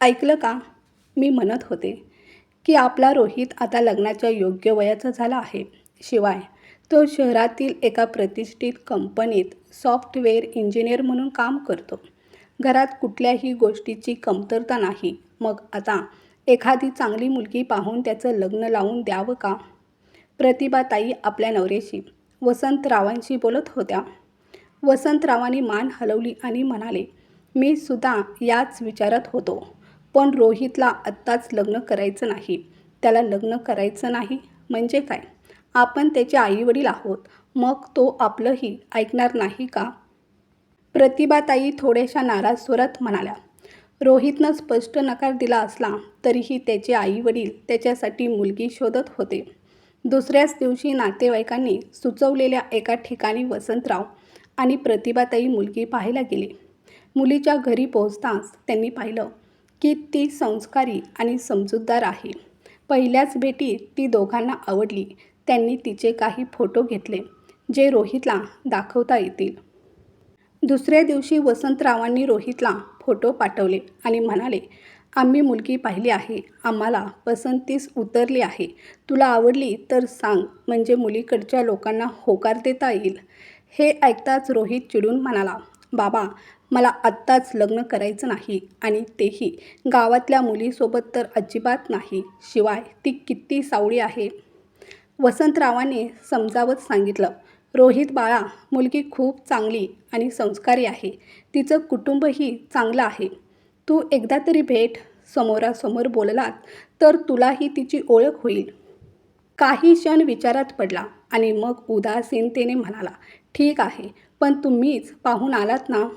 ऐकलं का? मी म्हणत होते की आपला रोहित आता लग्नाच्या योग्य वयाचा झाला आहे. शिवाय तो शहरातील एका प्रतिष्ठित कंपनीत सॉफ्टवेअर इंजिनियर म्हणून काम करतो. घरात कुठल्याही गोष्टीची कमतरता नाही. मग आता एखादी चांगली मुलगी पाहून त्याचं लग्न लावून द्यावं का? प्रतिभाताई आपल्या नवऱ्याशी वसंतरावांशी बोलत होत्या. वसंतरावांनी मान हलवली आणि म्हणाले मी सुद्धा याच विचारात होतो. पण रोहितला आत्ताच लग्न करायचं नाही. त्याला लग्न करायचं नाही म्हणजे काय? आपण त्याचे आईवडील आहोत. मग तो आपलंही ऐकणार नाही का? प्रतिभाताई थोड्याशा नाराज स्वरात म्हणाल्या रोहितनं स्पष्ट नकार दिला असला तरीही त्याचे आईवडील त्याच्यासाठी मुलगी शोधत होते. दुसऱ्याच दिवशी नातेवाईकांनी सुचवलेल्या एका ठिकाणी वसंतराव आणि प्रतिभाताई मुलगी पाहायला गेले. मुलीच्या घरी पोहोचताच त्यांनी पाहिलं की ती संस्कारी आणि समजूतदार आहे. पहिल्याच भेटीत ती दोघांना आवडली. त्यांनी तिचे काही फोटो घेतले जे रोहितला दाखवता येतील. दुसऱ्या दिवशी वसंतरावांनी रोहितला फोटो पाठवले आणि म्हणाले आम्ही मुलगी पाहिली आहे. आम्हाला पसंतीस उतरली आहे. तुला आवडली तर सांग म्हणजे मुलीकडच्या लोकांना होकार देता येईल. हे ऐकताच रोहित चिडून म्हणाला बाबा मला आत्ताच लग्न करायचं नाही आणि तेही गावातल्या मुलीसोबत तर अजिबात नाही. शिवाय ती किती सावळी आहे. वसंतरावाने समजावत सांगितलं रोहित बाळा मुलगी खूप चांगली आणि संस्कारी आहे. तिचं कुटुंबही चांगलं आहे. तू एकदा तरी भेट समोरासमोर बोललात तर तुलाही तिची ओळख होईल. काही क्षण विचारात पडला आणि मग उदासीनतेने म्हणाला ठीक आहे. पण तुम्हीच पाहून आलात ना?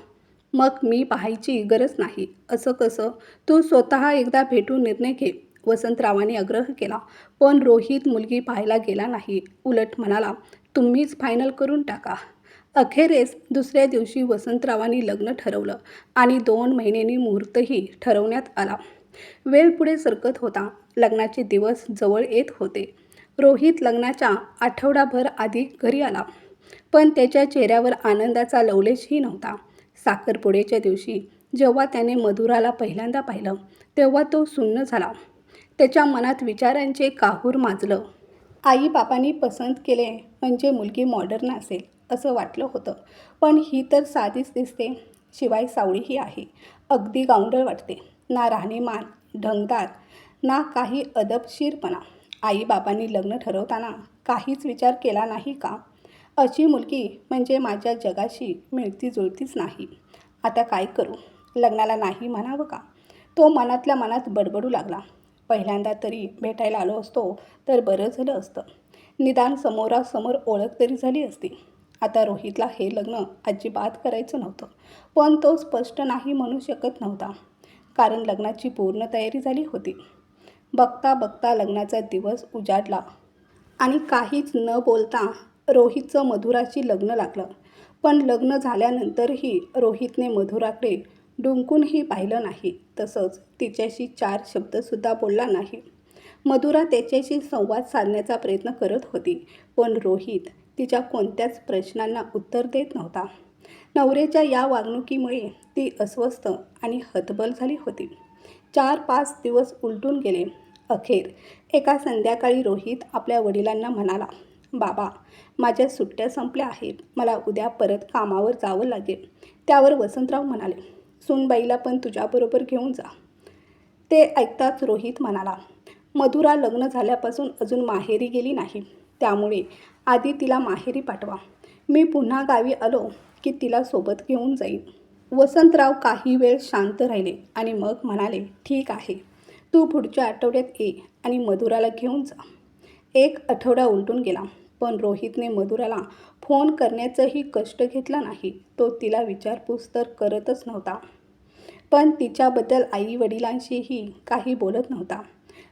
मग मी पाहायची गरज नाही. असं कसं? तू स्वतः एकदा भेटून निर्णय घे. वसंतरावांनी आग्रह केला. पण रोहित मुलगी पाहायला गेला नाही. उलट म्हणाला तुम्हीच फायनल करून टाका. अखेरेस दुसऱ्या दिवशी वसंतरावांनी लग्न ठरवलं आणि दोन महिन्यांनी मुहूर्तही ठरवण्यात आला. वेळ पुढे सरकत होता. लग्नाचे दिवस जवळ येत होते. रोहित लग्नाच्या आठवडाभर आधी घरी आला. पण त्याच्या चेहऱ्यावर आनंदाचा लवलेशही नव्हता. साखरपुड्याच्या दिवशी जेव्हा त्याने मधुराला पहिल्यांदा पाहिलं तेव्हा तो सुन्न झाला. त्याच्या मनात विचारांचे काहूर माजलं. आई बापांनी पसंत केले म्हणजे मुलगी मॉडर्न असेल असं वाटलं होतं. पण ही तर साधीच दिसते शिवाय सावळीही आहे. अगदी गावंडळ वाटते. ना राहणीमान ढंगदार ना काही अदबशीरपणा. आईबापांनी लग्न ठरवताना काहीच विचार केला नाही का? अशी मुलगी म्हणजे माझ्या जगाशी मिळती जुळतीच नाही. आता काय करू? लग्नाला नाही म्हणावं का? तो मनातल्या मनात बडबडू लागला. पहिल्यांदा तरी भेटायला आलो असतो तर बरं झालं असतं. निदान समोरासमोर ओळख तरी झाली असती. आता रोहितला हे लग्न अजिबात करायचं नव्हतं पण तो स्पष्ट नाही म्हणू शकत नव्हता. कारण लग्नाची पूर्ण तयारी झाली होती. बघता बघता लग्नाचा दिवस उजाडला. आणि काहीच न बोलता रोहितचं मधुराशी लग्न लागलं. पण लग्न झाल्यानंतरही रोहितने मधुराकडे डुंकूनही पाहिलं नाही. तसंच तिच्याशी चार शब्दसुद्धा बोलला नाही. मधुरा त्याच्याशी संवाद साधण्याचा प्रयत्न करत होती. पण रोहित तिच्या कोणत्याच प्रश्नांना उत्तर देत नव्हता. नवऱ्याच्या या वागणुकीमुळे ती अस्वस्थ आणि हतबल झाली होती. चार पाच दिवस उलटून गेले. अखेर एका संध्याकाळी रोहित आपल्या वडिलांना म्हणाला बाबा माझ्या सुट्ट्या संपल्या आहेत. मला उद्या परत कामावर जावं लागेल. त्यावर वसंतराव म्हणाले सुनबाईला पण तुझ्याबरोबर घेऊन जा. ते ऐकताच रोहित म्हणाला मधुरा लग्न झाल्यापासून अजून माहेरी गेली नाही. त्यामुळे आधी तिला माहेरी पाठवा. मी पुन्हा गावी आलो की तिला सोबत घेऊन जाईन. वसंतराव काही वेळ शांत राहिले आणि मग म्हणाले ठीक आहे. तू पुढच्या आठवड्यात ये आणि मधुराला घेऊन जा. एक आठवडा उलटून गेला. पण रोहितने मधुराला फोन करण्याचंही कष्ट घेतला नाही. तो तिला विचारपूस तर करतच नव्हता. पण तिच्याबद्दल आई वडिलांशीही काही बोलत नव्हता.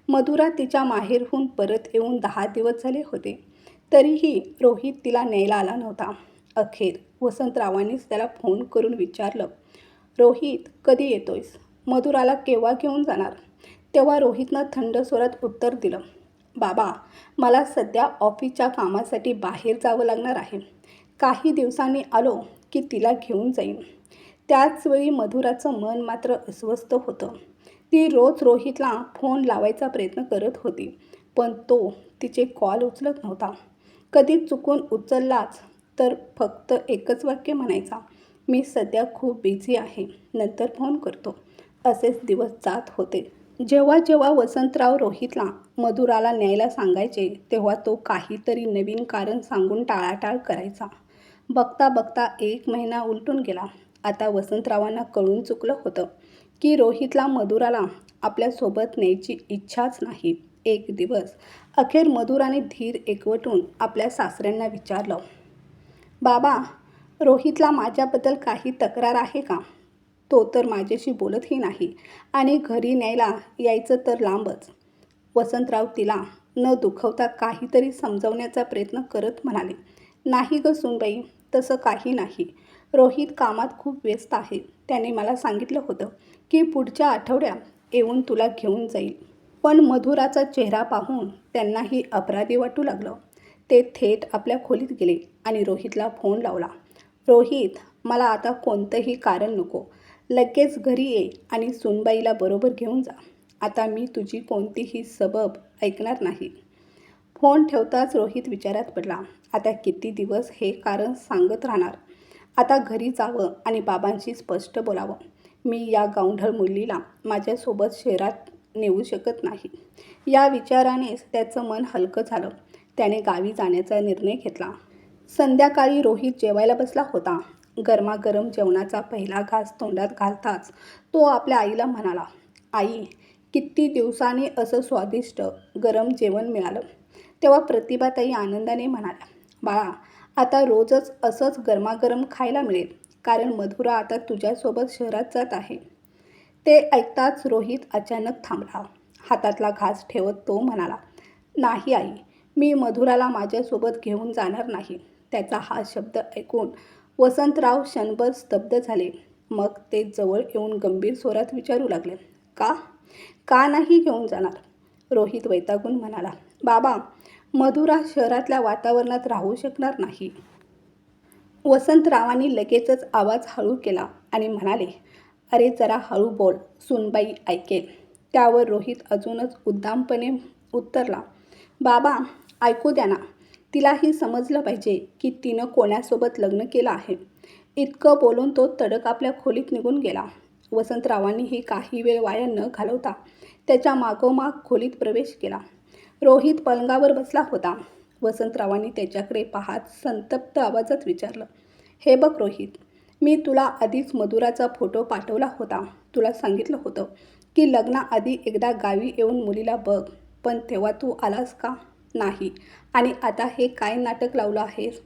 मधुरा तिच्या माहेरहून परत येऊन दहा दिवस झाले होते. तरीही रोहित तिला न्यायला आला नव्हता. अखेर वसंतरावांनीच त्याला फोन करून विचारलं रोहित कधी येतोयस? मधुराला केव्हा घेऊन जाणार? तेव्हा रोहितनं थंड स्वरात उत्तर दिलं बाबा मला सध्या ऑफिसच्या कामासाठी बाहेर जावं लागणार आहे. काही दिवसांनी आलो की तिला घेऊन जाईन. त्याचवेळी मधुराचं मन मात्र अस्वस्थ होतं. ती रोज रोहितला फोन लावायचा प्रयत्न करत होती पण तो तिचे कॉल उचलत नव्हता. कधी चुकून उचललाच तर फक्त एकच वाक्य म्हणायचा मी सध्या खूप बिझी आहे नंतर फोन करतो. असेच दिवस जात होते. जेव्हा जेव्हा वसंतराव रोहितला मधुराला न्यायला सांगायचे तेव्हा तो काहीतरी नवीन कारण सांगून टाळाटाळ करायचा. बघता बघता एक महिना उलटून गेला. आता वसंतरावांना कळून चुकलं होतं की रोहितला मधुराला आपल्यासोबत न्यायची इच्छाच नाही. एक दिवस अखेर मधुराने धीर एकवटून आपल्या सासऱ्यांना विचारलं बाबा रोहितला माझ्याबद्दल काही तक्रार आहे का? तो तर माझ्याशी बोलतही नाही आणि घरी न्यायला यायचं तर लांबच. वसंतराव तिला न दुखवता काहीतरी समजवण्याचा प्रयत्न करत म्हणाले नाही ग सुनबाई तसं काही नाही. रोहित कामात खूप व्यस्त आहे. त्याने मला सांगितलं होतं की पुढच्या आठवड्यात येऊन तुला घेऊन जाईल. पण मधुराचा चेहरा पाहून त्यांनाही अपराधी वाटू लागलं. ते थेट आपल्या खोलीत गेले आणि रोहितला फोन लावला. रोहित मला आता कोणतंही कारण नको. लगेच घरी ये आणि सुनबाईला बरोबर घेऊन जा. आता मी तुझी कोणतीही सबब ऐकणार नाही. फोन ठेवताच रोहित विचारात पडला. आता किती दिवस हे कारण सांगत राहणार? आता घरी जावं आणि बाबांशी स्पष्ट बोलावं. मी या गावढळ मुलीला माझ्यासोबत शहरात नेऊ शकत नाही. या विचारानेच त्याचं मन हलकं झालं. त्याने गावी जाण्याचा निर्णय घेतला. संध्याकाळी रोहित जेवायला बसला होता. गरमागरम जेवणाचा पहिला घास तोंडात घालताच तो आपल्या आईला म्हणाला आई किती दिवसांनी असं स्वादिष्ट गरम जेवण मिळालं. तेव्हा प्रतिभाताई आनंदाने म्हणाल्या बाळा आता रोजच असंच गरमागरम खायला मिळेल कारण मधुरा आता तुझ्यासोबत शहरात जात आहे. ते ऐकताच रोहित अचानक थांबला हातातला घास ठेवत तो म्हणाला नाही आई मी मधुराला माझ्यासोबत घेऊन जाणार नाही. त्याचा हा शब्द ऐकून वसंतराव क्षणभर स्तब्ध झाले. मग ते जवळ येऊन गंभीर स्वरात विचारू लागले. का? का नाही घेऊन जाणार? रोहित वैतागून म्हणाला. बाबा मधुरा शहरातल्या वातावरणात राहू शकणार नाही. वसंतरावांनी लगेचच आवाज हळू केला आणि म्हणाले अरे जरा हळू बोल सुनबाई ऐकेल. त्यावर रोहित अजूनच उद्दामपणे उत्तरला बाबा ऐकू द्या ना तिलाही समजलं पाहिजे की तिनं कोणासोबत लग्न केलं आहे. इतकं बोलून तो तडक आपल्या खोलीत निघून गेला. वसंतरावांनीही काही वेळ वाया न घालवता त्याच्या मागोमाग खोलीत प्रवेश केला. रोहित पलंगावर बसला होता. वसंतरावांनी त्याच्याकडे पाहत संतप्त आवाजात विचारलं हे बघ रोहित मी तुला आधीच मधुराचा फोटो पाठवला होता. तुला सांगितलं होतं की लग्नाआधी एकदा गावी येऊन मुलीला बघ पण तेव्हा तू आलास का? नाही. आणि आता हे काय नाटक लावलं आहेस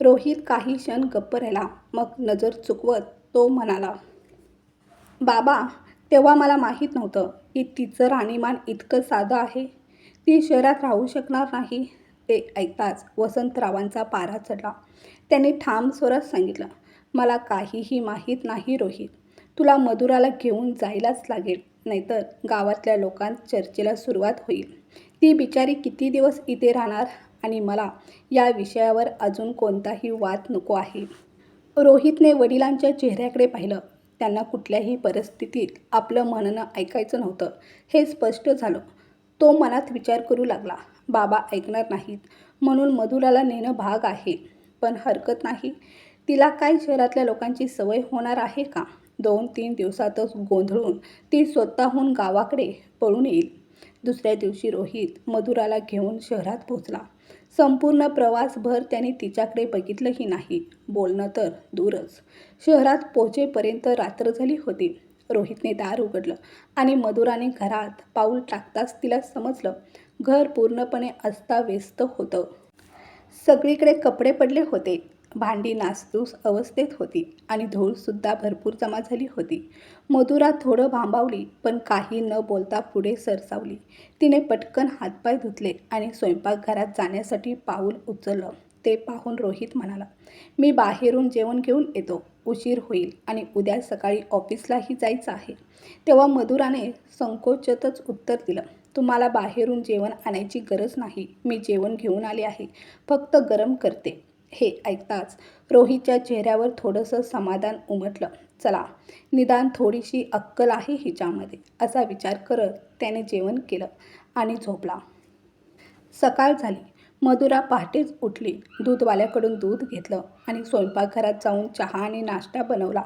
रोहित काही क्षण गप्प राहिला. मग नजर चुकवत तो म्हणाला बाबा तेव्हा मला माहीत नव्हतं की तिचं राहणीमान इतकं साधं आहे. ती शहरात राहू शकणार नाही. ते ऐकताच वसंतरावांचा पारा चढला. त्यांनी ठाम स्वरात सांगितलं मला काहीही माहीत नाही रोहित. तुला मधुराला घेऊन जायलाच लागेल. नाहीतर गावातल्या लोकांत चर्चेला सुरुवात होईल. ती बिचारी किती दिवस इथे राहणार आणि मला या विषयावर अजून कोणताही वाद नको आहे. रोहितने वडिलांच्या चेहऱ्याकडे पाहिलं. त्यांना कुठल्याही परिस्थितीत आपलं म्हणणं ऐकायचं नव्हतं. हे स्पष्ट झालं. तो मनात विचार करू लागला. बाबा ऐकणार नाहीत. म्हणून मधुराला नेणं भाग आहे. पण हरकत नाही. तिला काय शहरातल्या लोकांची सवय होणार आहे का? दोन तीन दिवसातच गोंधळून ती स्वतःहून गावाकडे पळून येईल. दुसऱ्या दिवशी रोहित मधुराला घेऊन शहरात पोचला संपूर्ण प्रवासभर त्याने तिच्याकडे बघितलंही नाही. बोलणं तर दूरच. शहरात पोहोचेपर्यंत रात्र झाली होती. रोहितने दार उघडलं आणि मधुराने घरात पाऊल टाकताच तिला समजलं. घर पूर्णपणे अस्ताव्यस्त होतं. सगळीकडे कपडे पडले होते. भांडी नासधूस अवस्थेत होती आणि धूळसुद्धा भरपूर जमा झाली होती. मधुरा थोडं भांबावली पण काही न बोलता पुढे सरसावली. तिने पटकन हातपाय धुतले आणि स्वयंपाकघरात जाण्यासाठी पाऊल उचललं. ते पाहून रोहित म्हणाला मी बाहेरून जेवण घेऊन येतो. उशीर होईल आणि उद्या सकाळी ऑफिसलाही जायचं आहे. तेव्हा मधुराने संकोचतच उत्तर दिलं तुम्हाला बाहेरून जेवण आणायची गरज नाही. मी जेवण घेऊन आले आहे. फक्त गरम करते. हे ऐकताच रोहितच्या चेहऱ्यावर थोडंसं समाधान उमटलं. चला निदान थोडीशी अक्कल आहे हिच्यामध्ये असा विचार करत त्याने जेवण केलं आणि झोपला. सकाळ झाली. मधुरा पहाटेच उठली. दूधवाल्याकडून दूध घेतलं आणि स्वयंपाकघरात जाऊन चहा आणि नाश्ता बनवला.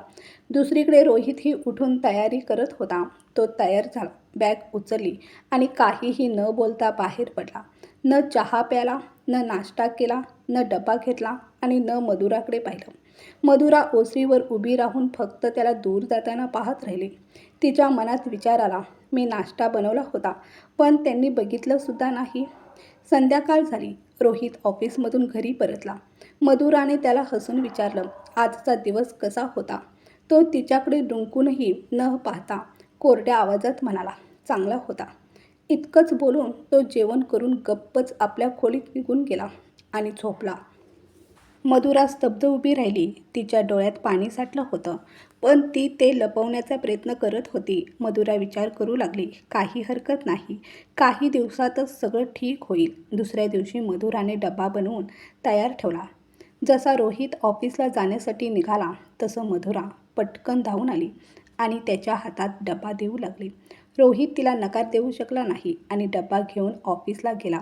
दुसरीकडे रोहितही उठून तयारी करत होता. तो तयार झाला. बॅग उचलली आणि काहीही न बोलता बाहेर पडला. न चहा प्याला न नाश्ता केला न डबा घेतला आणि न मधुराकडे पाहिलं. मधुरा ओसरीवर उभी राहून फक्त त्याला दूर जाताना पाहत राहिली. तिच्या मनात विचार आला मी नाश्ता बनवला होता पण त्यांनी बघितलंसुद्धा नाही. संध्याकाळ झाली. रोहित ऑफिसमधून घरी परतला. मधुराने त्याला हसून विचारलं आजचा दिवस कसा होता? तो तिच्याकडे डुंकूनही न पाहता कोरड्या आवाजात म्हणाला चांगला होता. इतकंच बोलून तो जेवण करून गप्पच आपल्या खोलीत निघून गेला आणि झोपला. मधुरा स्तब्ध उभी राहिली. तिच्या डोळ्यात पाणी साठलं होतं. पण ती ते लपवण्याचा प्रयत्न करत होती. मधुरा विचार करू लागली. काही हरकत नाही. काही दिवसातच सगळं ठीक होईल. दुसऱ्या दिवशी मधुराने डबा बनवून तयार ठेवला. जसा रोहित ऑफिसला जाण्यासाठी निघाला तसं मधुरा पटकन धावून आली आणि त्याच्या हातात डबा देऊ लागली. रोहित तिला नकार देऊ शकला नाही आणि डबा घेऊन ऑफिसला गेला.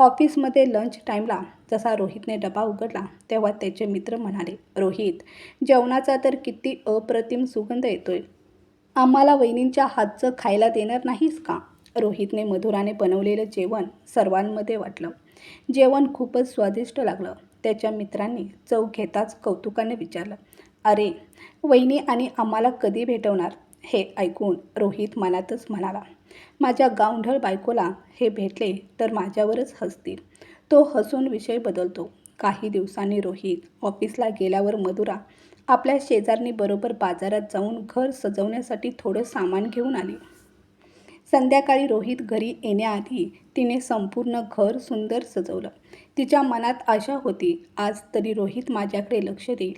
ऑफिसमध्ये लंच टाईमला जसा रोहितने डबा उघडला तेव्हा त्याचे मित्र म्हणाले रोहित जेवणाचा तर किती अप्रतिम सुगंध येतोय. आम्हाला वहिनींच्या हातचं खायला देणार नाहीस का? रोहितने मधुराने बनवलेलं जेवण सर्वांमध्ये वाटलं. जेवण खूपच स्वादिष्ट लागलं. त्याच्या मित्रांनी चव घेताच कौतुकाने विचारलं अरे वहिनी आणि आम्हाला कधी भेटवणार? हे ऐकून रोहित मनातच म्हणाला माझ्या गावढळ बायकोला हे भेटले तर माझ्यावरच हसतील. तो हसून विषय बदलतो. काही दिवसांनी रोहित ऑफिसला गेल्यावर मधुरा आपल्या शेजारनी बरोबर बाजारात जाऊन घर सजवण्यासाठी थोडं सामान घेऊन आली. संध्याकाळी रोहित घरी येण्याआधी तिने संपूर्ण घर सुंदर सजवलं. तिच्या मनात आशा होती आज तरी रोहित माझ्याकडे लक्ष देईल.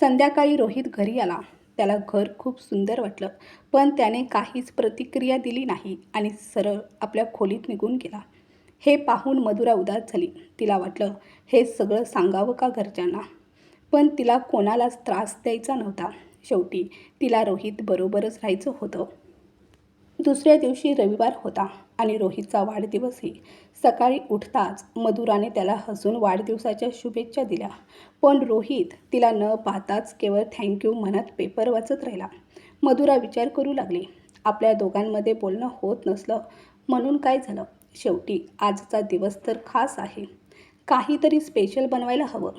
संध्याकाळी रोहित घरी आला. त्याला घर खूप सुंदर वाटलं. पण त्याने काहीच प्रतिक्रिया दिली नाही आणि सरळ आपल्या खोलीत निघून गेला. हे पाहून मधुरा उदास झाली. तिला वाटलं हे सगळं सांगावं का घरच्यांना? पण तिला कोणालाच त्रास द्यायचा नव्हता. शेवटी तिला रोहित बरोबरच राहायचं होतं. दुसऱ्या दिवशी रविवार होता आणि रोहितचा वाढदिवसही. सकाळी उठताच मधुराने त्याला हसून वाढदिवसाच्या शुभेच्छा दिल्या. पण रोहित तिला न पाहताच केवळ थँक्यू म्हणत पेपर वाचत राहिला. मधुरा विचार करू लागली. आपल्या दोघांमध्ये बोलणं होत नसलं म्हणून काय झालं? शेवटी आजचा दिवस तर खास आहे. काहीतरी स्पेशल बनवायला हवं.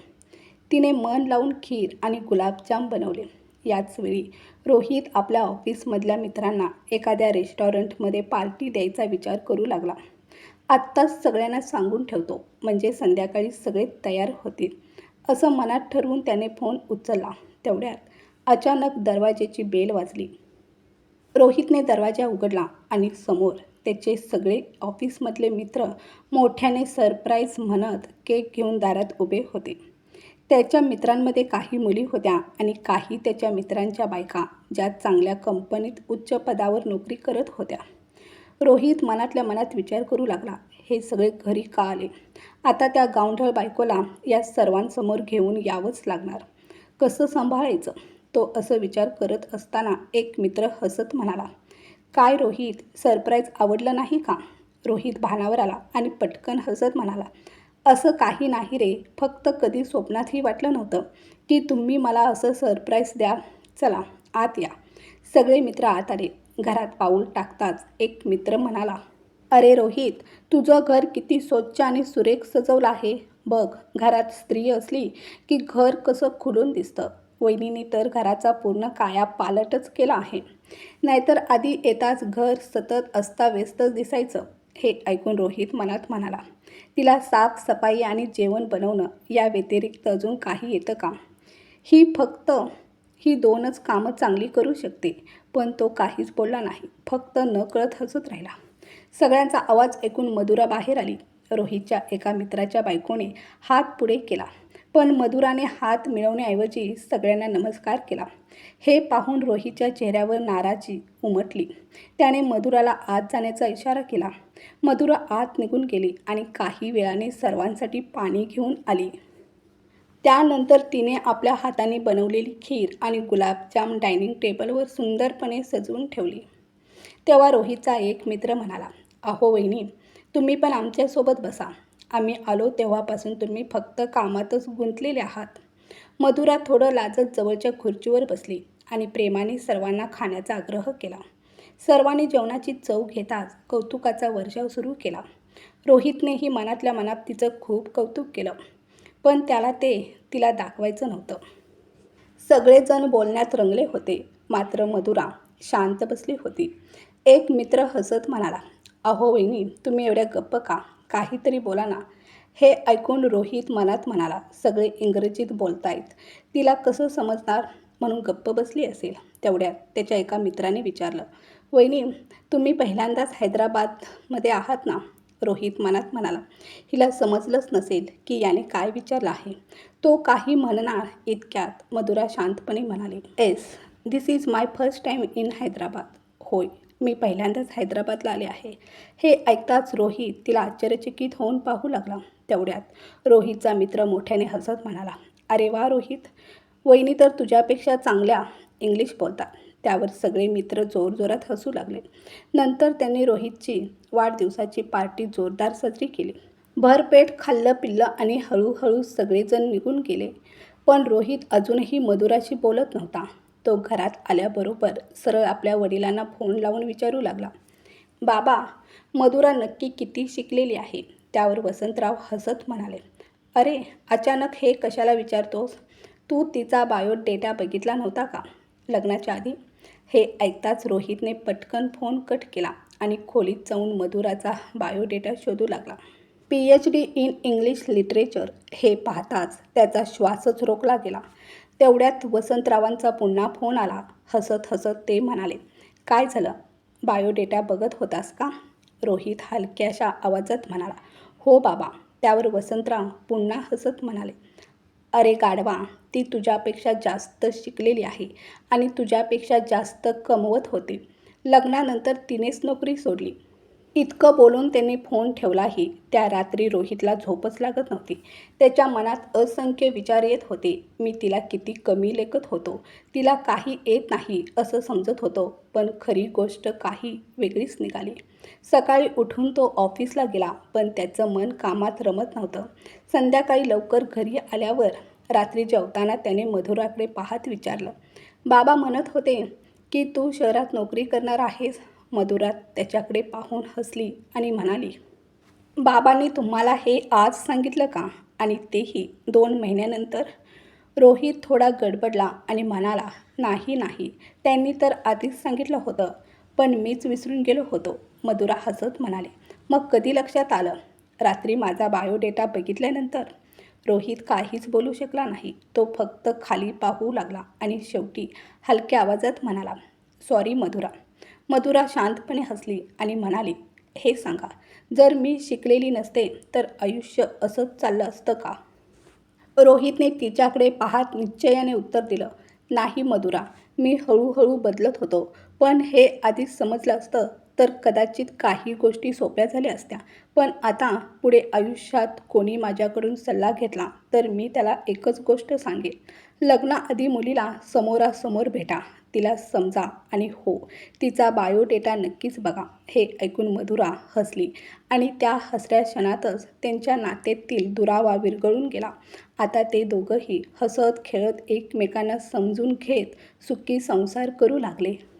तिने मन लावून खीर आणि गुलाबजाम बनवले. याच वेळी रोहित आपल्या ऑफिसमधल्या मित्रांना एखाद्या रेस्टॉरंटमध्ये पार्टी द्यायचा विचार करू लागला. आत्ताच सगळ्यांना सांगून ठेवतो म्हणजे संध्याकाळी सगळे तयार होतील. असं मनात ठरवून त्याने फोन उचलला. तेवढ्यात अचानक दरवाजेची बेल वाजली. रोहितने दरवाजा उघडला आणि समोर त्याचे सगळे ऑफिसमधले मित्र मोठ्याने सरप्राईज म्हणत केक घेऊन दारात उभे होते. त्याच्या मित्रांमध्ये काही मुली होत्या आणि काही त्याच्या मित्रांच्या बायका ज्या चांगल्या कंपनीत उच्च पदावर नोकरी करत होत्या. रोहित मनातल्या मनात विचार करू लागला. हे सगळे घरी का आले? आता त्या गावढळ बायकोला या सर्वांसमोर घेऊन यावंच लागणार. कसं सांभाळायचं? तो असं विचार करत असताना एक मित्र हसत म्हणाला काय रोहित सरप्राईज आवडलं नाही का? रोहित भानावर आला आणि पटकन हसत म्हणाला असं काही नाही रे फक्त कधी स्वप्नातही वाटलं नव्हतं की तुम्ही मला असं सरप्राईज द्या. चला आत या. सगळे मित्र आत आले. घरात पाऊल टाकताच एक मित्र म्हणाला अरे रोहित तुझं घर किती स्वच्छ आणि सुरेख सजवलं आहे. बघ घरात स्त्री असली की घर कसं खुलून दिसतं. वहिनीने तर घराचा पूर्ण काया पालटच केला आहे. नाहीतर आधी येताच घर सतत अस्ताव्यस्तच दिसायचं. हे ऐकून रोहित मनात म्हणाला तिला साफसफाई आणि जेवण बनवणं या व्यतिरिक्त अजून काही येतं का? ही फक्त ही दोनच कामं चांगली करू शकते पण तो काहीच बोलला नाही फक्त न कळत हसत राहिला. सगळ्यांचा आवाज ऐकून मधुरा बाहेर आली. रोहितच्या एका मित्राच्या बायकोने हात पुढे केला पण मधुराने हात मिळवण्याऐवजी सगळ्यांना नमस्कार केला. हे पाहून रोहितच्या चेहऱ्यावर नाराजी उमटली. त्याने मधुराला आत जाण्याचा इशारा केला. मधुरा आत निघून गेली आणि काही वेळाने सर्वांसाठी पाणी घेऊन आली. त्यानंतर तिने आपल्या हाताने बनवलेली खीर आणि गुलाबजाम डायनिंग टेबलवर सुंदरपणे सजवून ठेवली. तेव्हा रोहितचा एक मित्र म्हणाला अहो वहिनी तुम्ही पण आमच्यासोबत बसा. आम्ही आलो तेव्हापासून तुम्ही फक्त कामातच गुंतलेले आहात. मधुरा थोडं लाजत जवळच्या खुर्चीवर बसली आणि प्रेमाने सर्वांना खाण्याचा आग्रह केला. सर्वांनी जेवणाची चव घेताच कौतुकाचा वर्षाव सुरू केला. रोहितनेही मनातल्या मनात तिचं खूप कौतुक केलं. पण त्याला ते तिला दाखवायचं नव्हतं. सगळेजण बोलण्यात रंगले होते. मात्र मधुरा शांत बसली होती. एक मित्र हसत म्हणाला अहो वहिनी तुम्ही एवढ्या गप्प का? काहीतरी बोला ना. हे ऐकून रोहित मनात म्हणाला सगळे इंग्रजीत बोलतायत. तिला कसं समजणार म्हणून गप्प बसली असेल? तेवढ्यात त्याच्या एका मित्राने विचारलं वहिनी तुम्ही पहिल्यांदाच हैदराबादमध्ये आहात ना? रोहित मनात म्हणाला हिला समजलंच नसेल की याने काय विचारलं आहे. तो काही म्हणणार इतक्यात मधुरा शांतपणे म्हणाली yes this is my first time in Hyderabad. होय मी पहिल्यांदाच हैदराबादला आले आहे. हे ऐकताच रोहित तिला आश्चर्यचकित होऊन पाहू लागला. तेवढ्यात रोहितचा मित्र मोठ्याने हसत म्हणाला अरे वा रोहित वहिनी तर तुझ्यापेक्षा चांगल्या इंग्लिश बोलतात. त्यावर सगळे मित्र जोरजोरात हसू लागले. नंतर त्यांनी रोहितची वाढदिवसाची पार्टी जोरदार साजरी केली. भरपेट खाल्लं पिल्लं आणि हळूहळू सगळेजण निघून गेले. पण रोहित अजूनही मधुराशी बोलत नव्हता. तो घरात आल्याबरोबर सरळ आपल्या वडिलांना फोन लावून विचारू लागला. बाबा मधुरा नक्की किती शिकलेली आहे? त्यावर वसंतराव हसत म्हणाले. अरे अचानक हे कशाला विचारतोस? तू तिचा बायोडेटा बघितला नव्हता का? लग्नाच्या आधी हे ऐकताच रोहितने पटकन फोन कट केला आणि खोलीत जाऊन मधुराचा बायोडेटा शोधू लागला. P H D in English literature हे पाहताच त्याचा श्वासच रोखला गेला. तेवढ्यात वसंतरावांचा पुन्हा फोन आला. हसत हसत ते म्हणाले काय झालं? बायोडेटा बघत होतास का? रोहित हलक्याशा आवाजात म्हणाला हो बाबा. त्यावर वसंतराव पुन्हा हसत म्हणाले अरे गाढवा ती तुझ्यापेक्षा जास्त शिकलेली आहे आणि तुझ्यापेक्षा जास्त कमवत होती. लग्नानंतर तिनेच नोकरी सोडली. इतकं बोलून त्याने फोन ठेवलाही त्या रात्री रोहितला झोपच लागत नव्हती. त्याच्या मनात असंख्य विचार येत होते. मी तिला किती कमी लेखत होतो. तिला काही येत नाही असं समजत होतो. पण खरी गोष्ट काही वेगळीच निघाली. सकाळी उठून तो ऑफिसला गेला पण त्याचं मन कामात रमत नव्हतं. संध्याकाळी लवकर घरी आल्यावर रात्री जेवताना त्याने मधुराकडे पाहत विचारलं बाबा म्हणत होते की तू शहरात नोकरी करणार आहेस. मधुरा त्याच्याकडे पाहून हसली आणि म्हणाली बाबांनी तुम्हाला हे आज सांगितलं का? आणि तेही दोन महिन्यानंतर. रोहित थोडा गडबडला आणि म्हणाला नाही नाही. त्यांनी तर आधीच सांगितलं होतं. पण मीच विसरून गेलो होतो मधुरा हसत म्हणाले. मग कधी लक्षात आलं? रात्री माझा बायोडेटा बघितल्यानंतर? रोहित काहीच बोलू शकला नाही. तो फक्त खाली पाहू लागला आणि शेवटी हलक्या आवाजात म्हणाला सॉरी मधुरा. मधुरा शांतपणे हसली आणि म्हणाली हे सांगा जर मी शिकलेली नसते तर आयुष्य असंच चाललं असतं का? रोहितने तिच्याकडे पाहत निश्चयाने उत्तर दिलं नाही मधुरा. मी हळूहळू बदलत होतो. पण हे आधीच समजलं असतं तर कदाचित काही गोष्टी सोप्या झाल्या असत्या. पण आता पुढे आयुष्यात कोणी माझ्याकडून सल्ला घेतला तर मी त्याला एकच गोष्ट सांगेन. लग्नाआधी मुलीला समोरासमोर भेटा तिला समजा आणि हो तिचा बायोडेटा नक्कीच बघा हे ऐकून मधुरा हसली आणि त्या हसऱ्या क्षणातच त्यांच्या नातेतील दुरावा विरगळून गेला. आता ते दोघंही हसत खेळत एकमेकांना समजून घेत सुखी संसार करू लागले.